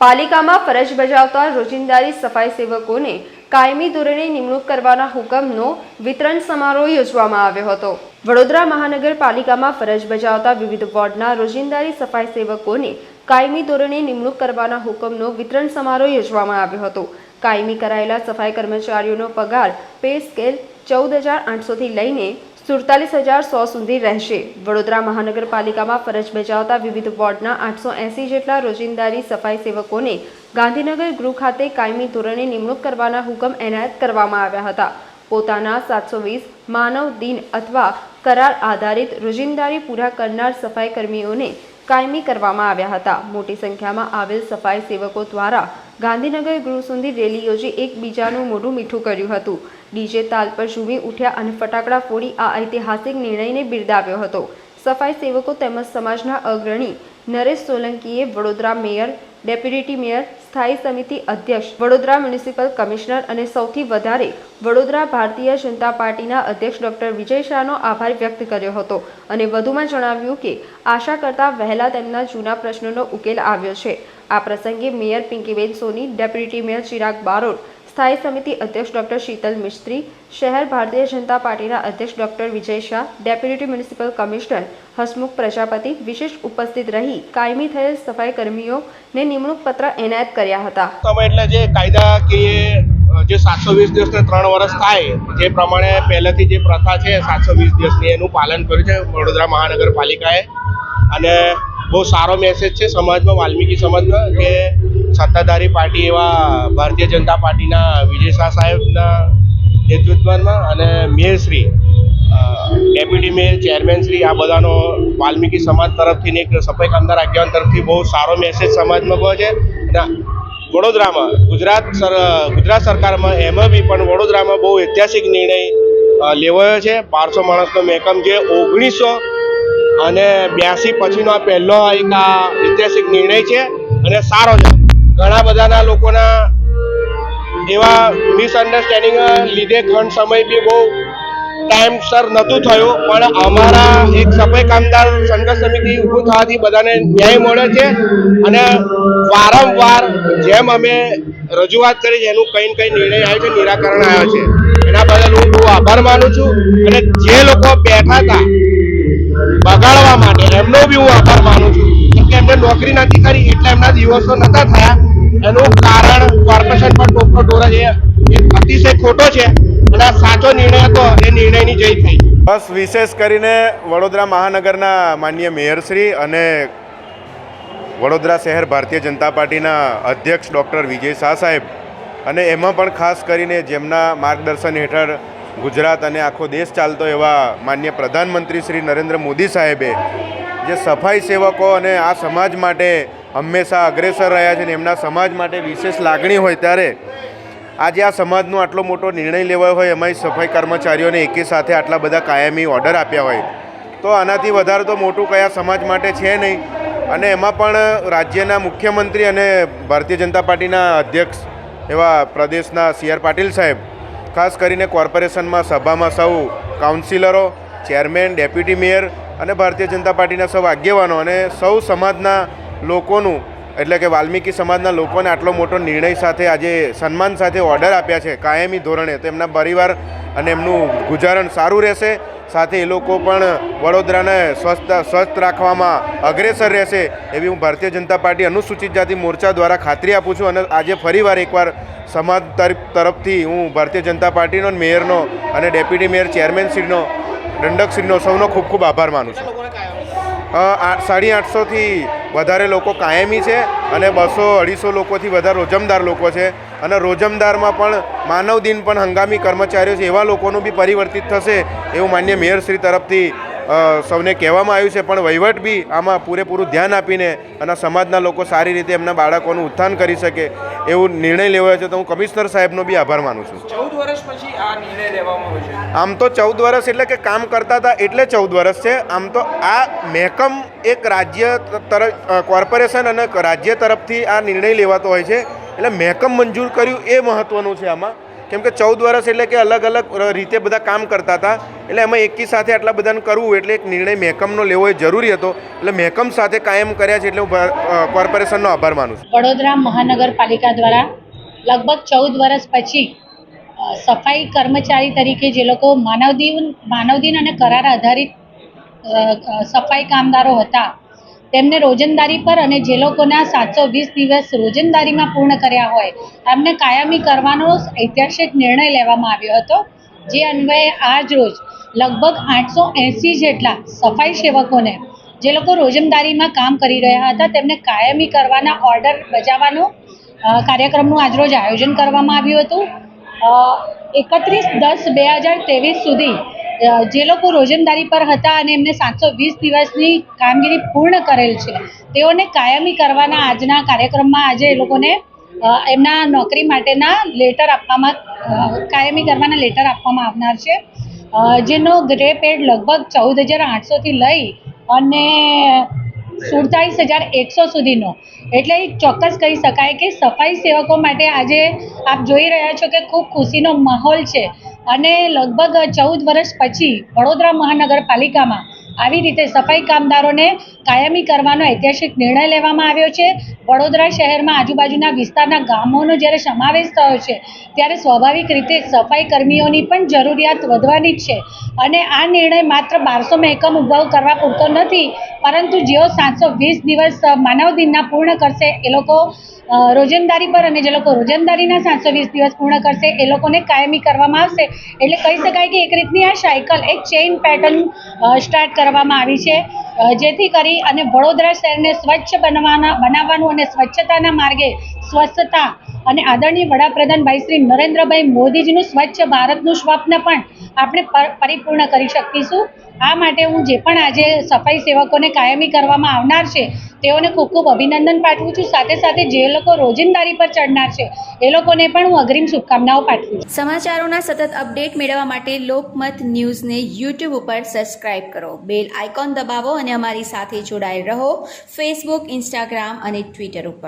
પાલિકામાં ફરજ બજાવતા રોજિંદારી સફાઈ સેવકોને કાયમી ધોરણે નિમણૂક કરવાના હુકમનો વિતરણ સમારોહ યોજવામાં આવ્યો હતો. વડોદરા મહાનગરપાલિકામાં ફરજ બજાવતા વિવિધ વોર્ડના રોજિંદારી સફાઈ સેવકોને કાયમી ધોરણે નિમણૂક કરવાના હુકમનો વિતરણ સમારોહ યોજવામાં આવ્યો હતો. કાયમી કરાયેલા સફાઈ કર્મચારીઓનો પગાર પે સ્કેલ ચૌદ હજાર આઠસોથી લઈને સુડતાલીસ હજાર સો સુધી રહેશે. વડોદરા મહાનગરપાલિકામાં ફરજ બજાવતા વિવિધ વોર્ડના આઠસો એંસી જેટલા રોજિંદારી સફાઈ સેવકોને ગાંધીનગર ગૃહ ખાતે કાયમી ધોરણે નિમણૂક કરવાના હુકમ એનાયત કરવામાં આવ્યા હતા. પોતાના સાતસો વીસ માનવ દિન અથવા કરાર આધારિત રોજિંદારી પૂરા કરનાર સફાઈ કર્મીઓને કાયમી કરવામાં આવ્યા હતા. મોટી સંખ્યામાં આવેલ સફાઈ સેવકો દ્વારા ગાંધીનગર ગૃહ સુધી રેલી યોજી એકબીજાનું મોઢું મીઠું કર્યું હતું. ડીજે તાલ પર ઝૂમી ઉઠ્યા અને ફટાકડા ફોડી આ ઐતિહાસિક નિર્ણયને બિરદાવ્યો હતો. સફાઈ સેવકો તેમજ સમાજના અગ્રણી નરેશ સોલંકીએ વડોદરા મેયર, ડેપ્યુટી મેયર, સ્થાયી સમિતિ અધ્યક્ષ, વડોદરા મ્યુનિસિપલ કમિશનર અને સૌથી વધારે વડોદરા ભારતીય જનતા પાર્ટીના અધ્યક્ષ ડોક્ટર વિજય શાહનો આભાર વ્યક્ત કર્યો હતો અને વધુમાં જણાવ્યું કે, આશા કરતાં વહેલા તેમના જૂના પ્રશ્નોનો ઉકેલ આવ્યો છે. આ પ્રસંગે mayor Pinkiben Soni, deputy mayor Chirag Barot સ્થાયી સમિતિ અધ્યક્ષ ડોક્ટર શીતલ મિસ્ત્રી, શહેર ભારતીય જનતા પાર્ટીના અધ્યક્ષ doctor Vijay Shah, deputy municipal commissioner Hasmukh Prajapati વિશેષ ઉપસ્થિત રહી કાયમી થયેલ સફાઈ કર્મીઓને નિમણૂક પત્ર એનાયત કર્યા હતા. એટલે જે કાયદાકીય જે સાતસો વીસ દિવસને ત્રણ વર્ષ થાય, જે પ્રમાણે પહેલેથી જે પ્રથા છે સાતસો વીસ દિવસની એનું પાલન કર્યું છે વડોદરા મહાનગરપાલિકાએ. અને બહુ સારો મેસેજ છે સમાજમાં, વાલ્મીકી સમાજમાં, કે સત્તાધારી પાર્ટી એવા ભારતીય જનતા પાર્ટીના વિજય શાહ સાહેબના નેતૃત્વમાં અને મેયરશ્રી ડેપ્યુટી મેયર, ચેરમેન શ્રી, આ બધાનો વાલ્મીકી સમાજ તરફથી એક સફાઈ કામદાર આગેવાન તરફથી બહુ સારો મેસેજ સમાજમાં ગયો છે. અને વડોદરામાં, ગુજરાત સર, ગુજરાત સરકારમાં એમાં બી પણ વડોદરામાં બહુ ઐતિહાસિક નિર્ણય લેવાયો છે. બારસો માણસનો મહેકમ જે ઓગણીસો અને બ્યાસી પછીનો આ પહેલો એક આ ઐતિહાસિક નિર્ણય છે અને સારો છે. ઘણા બધાના લોકોના એવા મિસઅન્ડરસ્ટેન્ડિંગ લીધે ઘણ સમય બી બહુ ટાઈમસર નહોતું થયું, પણ અમારા એક સફાઈ કામદાર સંઘર્ષ સમિતિ ઊભું થવાથી બધાને ન્યાય મળે છે અને વારંવાર જેમ અમે રજૂઆત કરી છે, એનું કંઈ કંઈ નિર્ણય આવ્યો છે, નિરાકરણ આવ્યો છે. એના બદલ હું બહુ આભાર માનું છું અને જે લોકો બેઠા હતા બગાડવા માટે. એમનો બી હું આભાર માનું છું. કે એમને નોકરી નથી કરી, એટલે એમના દિવસો નતા થયા. એનું કારણ કોર્પોરેશન પર ટોપનો ડોરા છે અતિશય ખોટો છે. અને આ સાચો નિર્ણય હતો, એ નિર્ણયની જય થઈ. બસ વિશેષ કરીને વડોદરા મહાનગરના માન્ય મેયરશ્રી અને વડોદરા શહેર ભારતીય જનતા પાર્ટીના અધ્યક્ષ ડૉક્ટર વિજય શાહ સાહેબ. અને એમાં પણ ખાસ કરીને જેમના માર્ગદર્શન હેઠળ ગુજરાત અને આખો દેશ ચાલતો એવા માન્ય પ્રધાનમંત્રી શ્રી નરેન્દ્ર મોદી સાહેબે જે સફાઈ સેવકો અને આ સમાજ માટે હંમેશા અગ્રેસર રહ્યા છે અને એમના સમાજ માટે વિશેષ લાગણી હોય ત્યારે આજે આ સમાજનો આટલો મોટો નિર્ણય લેવાયો હોય, એમાંય સફાઈ કર્મચારીઓને એકી સાથે આટલા બધા કાયમી ઓર્ડર આપ્યા હોય. તો આનાથી વધારે તો મોટું કયા સમાજ માટે છે નહીં. અને એમાં પણ રાજ્યના મુખ્યમંત્રી અને ભારતીય જનતા પાર્ટીના અધ્યક્ષ એવા પ્રદેશના સી આર પાટીલ સાહેબ ખાસ કરીને કોર્પોરેશનમાં સભામાં સૌ કાઉન્સિલરો, ચેરમેન, ડેપ્યુટી મેયર અને ભારતીય જનતા પાર્ટીના સૌ આગેવાનો અને સૌ સમાજના લોકોનું, એટલે કે વાલ્મીકી સમાજના લોકોને આટલો મોટો નિર્ણય સાથે આજે સન્માન સાથે ઓર્ડર આપ્યા છે કાયમી ધોરણે. તો એમના પરિવાર અને એમનું ગુજારણ સારું રહેશે. સાથે એ લોકો પણ વડોદરાને સ્વસ્થ સ્વસ્થ રાખવામાં અગ્રેસર રહેશે એવી હું ભારતીય જનતા પાર્ટી અનુસૂચિત જાતિ મોરચા દ્વારા ખાતરી આપું છું અને આજે ફરીવાર એકવાર સમાજ તરફથી હું ભારતીય જનતા પાર્ટીનો મેયરનો અને ડેપ્યુટી મેયર ચેરમેનશ્રીનો દંડકશ્રીનો સૌનો ખૂબ ખૂબ આભાર માનું છું. સાડી આઠસોથી વધારે લોકો કાયમી છે અને બસો અઢીસો લોકોથી વધારે રોજમદાર લોકો છે. અને રોજમદારમાં પણ માનવ દિન પણ હંગામી કર્મચારીઓ છે એવા લોકોનું બી પરિવર્તિત થશે એવું માન્ય મેયરશ્રી તરફથી સૌને કહેવામાં આવ્યું છે. પણ વહીવટ બી આમાં પૂરેપૂરું ધ્યાન આપીને અને સમાજના લોકો સારી રીતે એમના બાળકોનું ઉત્થાન કરી શકે એવું નિર્ણય લેવાયો છે. તો હું કમિશનર સાહેબનો બી આભાર માનું છું. ચૌદ વર્ષ પછી આ નિર્ણય લેવામાં આવ્યો છે. આમ તો ચૌદ વર્ષ એટલે કે કામ કરતા હતા એટલે ચૌદ વર્ષ છે. આમ તો આ મહેકમ એક રાજ્ય તરફ કોર્પોરેશન અને રાજ્ય તરફથી આ નિર્ણય લેવાતો હોય છે. એટલે મહેકમ મંજૂર કર્યું એ મહત્ત્વનું છે આમાં. કેમ કે ચૌદ વર્ષ એટલે કે અલગ અલગ રીતે બધા કામ કરતા હતા. એટલે એમાં એકી સાથે આટલા બધાને કરવું એટલે એક નિર્ણય મહેકમનો લેવો એ જરૂરી હતો. એટલે મહેકમ સાથે કાયમ કર્યા છે એટલે હું કોર્પોરેશનનો આભાર માનું છું. વડોદરા મહાનગરપાલિકા દ્વારા લગભગ ચૌદ વર્ષ પછી સફાઈ કર્મચારી તરીકે જે લોકો માનવદીન માનવદીન અને કરાર આધારિત સફાઈ કામદારો હતા. તેમને રોજંદારી પર અને જે લોકોના સાતસો વીસ દિવસ રોજંદારીમાં પૂર્ણ કર્યા હોય, એમને કાયમી કરવાનો ઐતિહાસિક નિર્ણય લેવામાં આવ્યો હતો, જે અન્વયે આજ રોજ લગભગ આઠસો એંસી જેટલા સફાઈ સેવકોને, જે લોકો રોજંદારીમાં કામ કરી રહ્યા હતા, તેમને કાયમી કરવાના ઓર્ડર બજાવવાનો કાર્યક્રમનું આજરોજ આયોજન કરવામાં આવ્યું હતું. એકત્રીસ દસ બે હજાર ત્રેવીસ સુધી જે લોકો રોજંદારી પર હતા અને એમને સાતસો વીસ દિવસની કામગીરી પૂર્ણ કરેલ છે, તેઓને કાયમી કરવાના આજના કાર્યક્રમમાં આજે એ લોકોને એમના નોકરી માટેના લેટર આપવામાં કાયમી કરવાના લેટર આપવામાં આવનાર છે. જેનો ગ્રે પેડ લગભગ ચૌદ હજાર આઠસોથી લઈ અને સુડતાલીસ હજાર એકસો સુધીનો. એટલે ચોક્કસ કહી શકાય કે સફાઈ સેવકો માટે આજે આપ જોઈ રહ્યા છો કે ખૂબ ખુશીનો માહોલ છે. અને લગભગ ચૌદ વર્ષ પછી વડોદરા મહાનગરપાલિકામાં આવી રીતે સફાઈ કામદારોને કાયમી કરવાનો ઐતિહાસિક નિર્ણય લેવામાં આવ્યો છે. વડોદરા શહેરમાં આજુબાજુના વિસ્તારના ગામોનો જ્યારે સમાવેશ થયો છે, ત્યારે સ્વાભાવિક રીતે સફાઈ કર્મીઓની પણ જરૂરિયાત વધવાની જ છે. અને આ નિર્ણય માત્ર બારસો મહેકમ ઊભા કરવા પૂરતો નથી, પરંતુ જેઓ સાતસો વીસ દિવસ માનવ દિનના પૂર્ણ કરશે, એ લોકો અ, પર અને જે લોકો રોજંદારીના સાતસો વીસ દિવસ પૂર્ણ કરશે એ લોકોને કાયમી કરવામાં આવશે. એટલે કહી શકાય કે એક રીતની આ સાયકલ એક ચેઇન પેટર્ન સ્ટાર્ટ કરવામાં આવી છે. જેથી કરી અને વડોદરા શહેરને સ્વચ્છ બનવાના બનાવવાનું અને સ્વચ્છતાના માર્ગે સ્વચ્છતા અને આદરણીય વડાપ્રધાન ભાઈ શ્રી નરેન્દ્રભાઈ મોદીજીનું સ્વચ્છ ભારતનું સ્વપ્ન પણ આપણે પર- પરિપૂર્ણ કરી શકીશું. આ માટે હું જે પણ આજે સફાઈ સેવકોને કાયમી કરવામાં આવનાર છે, તેઓને ખૂબ ખૂબ અભિનંદન પાઠવું છું. સાથે સાથે જે લોકો રોજિંદારી પર ચડનાર છે, એ લોકોને પણ હું અગ્રિમ શુભકામનાઓ પાઠવું છું. સમાચારોના સતત અપડેટ મેળવવા માટે લોકમત ન્યૂઝને યુટ્યુબ ઉપર સબસ્ક્રાઇબ કરો. બેલ આઇકોન દબાવો અને અમારી સાથે જોડાયેલ રહો. ફેસબુક, ઇન્સ્ટાગ્રામ અને ટ્વિટર ઉપર.